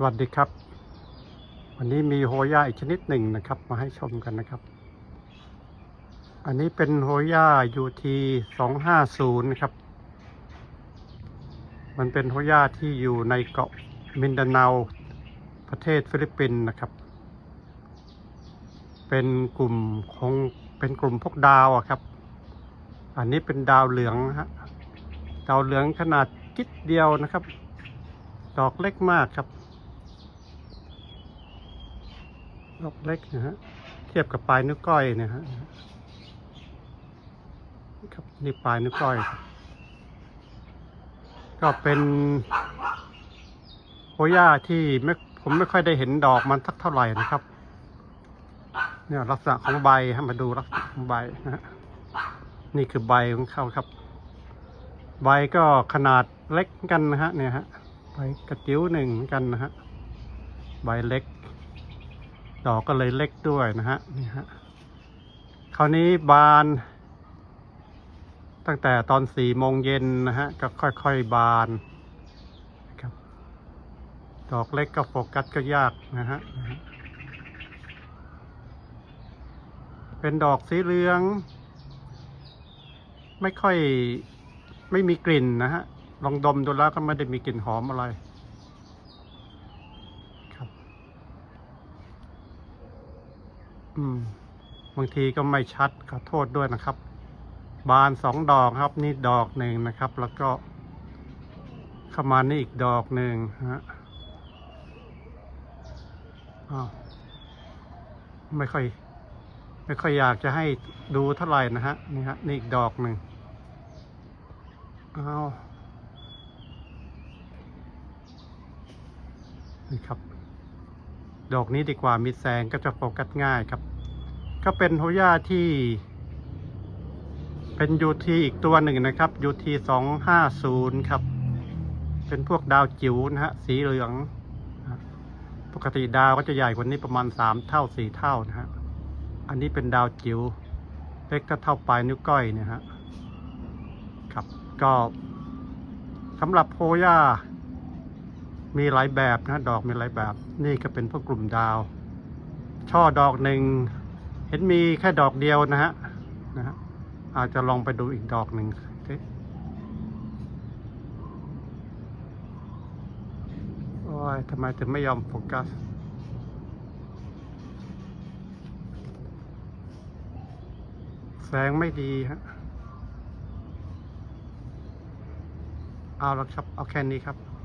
สวัสดีครับ วันนี้มีโฮย่าอีกชนิดหนึ่งนะครับ มาให้ชมกันนะครับ อันนี้เป็นโฮย่า UT 250นะครับ มันเป็นโฮย่าที่อยู่ในเกาะมินดาเนาประเทศฟิลิปปินส์นะครับ เป็นกลุ่มของเป็นกลุ่มพวกดาวอะครับ อันนี้เป็นดาวเหลืองฮะดาวเหลืองขนาดจิดเดียวนะครับ ดอกเล็กมากครับ ดอกเล็กนะฮะ เทียบกับปลายนิ้วก้อยนะฮะครับนี่ปลายนิ้วก้อย ก็เป็นโฮย่าที่ไม่ผมไม่ค่อยได้เห็นดอกมันสักเท่าไหร่นะครับ เนี่ยลักษณะของใบฮะมาดูลักษณะของใบนะฮะนี่คือใบของเขาครับ ใบก็ขนาดเล็กกันนะฮะ เนี่ยฮะใบกระจิ้วหนึ่งกันนะฮะ ใบเล็ก ดอกก็เลยเล็กด้วยนะฮะนี่ฮะคราวนี้บาน ตั้งแต่ตอนสี่โมงเย็นนะฮะก็ค่อยๆบานครับดอกเล็กก็โฟกัสก็ยากนะฮะนะฮะเป็นดอกสีเหลือง ไม่ค่อยไม่มีกลิ่นนะฮะลองดมดูแล้วก็ไม่ได้มีกลิ่นหอมอะไร ครับ อืม บางทีก็ไม่ชัดขอโทษด้วยนะครับ บานสองดอกครับ นี่ดอกหนึ่งนะครับ แล้วก็เข้ามานี่อีกดอกหนึ่งฮะอ้าวไม่ค่อย ไม่ค่อยอยากจะให้ดูเท่าไหร่นะฮะนี่ฮะนี่อีกดอกหนึ่งอ้าวนี่ครับ ดอกนี้ดีกว่ามีแสงก็จะโฟกัสง่ายครับ ก็เป็นโฮย่าที่ เป็นยูทีอีกตัวหนึ่งนะครับยูทีสองห้าศูนย์ครับ เป็นพวกดาวจิ๋วนะฮะสีเหลืองปกติดาวก็จะใหญ่กว่านี้ประมาณสามเท่าสี่เท่านะฮะอันนี้เป็นดาวจิ๋วเล็กก็เท่าปลายนิ้วก้อยนี่ยฮะครับก็สำหรับโฮย่า มีหลายแบบนะดอกมีหลายแบบ นี่ก็เป็นพวกกลุ่มดาว ช่อดอกหนึ่งเห็นมีแค่ดอกเดียวนะฮะนะฮะอาจจะลองไปดูอีกดอกหนึ่งโอ้ยทำไมถึงไม่ยอมโฟกัสแสงไม่ดีฮะเอาละครับ เอาแค่นี้ครับ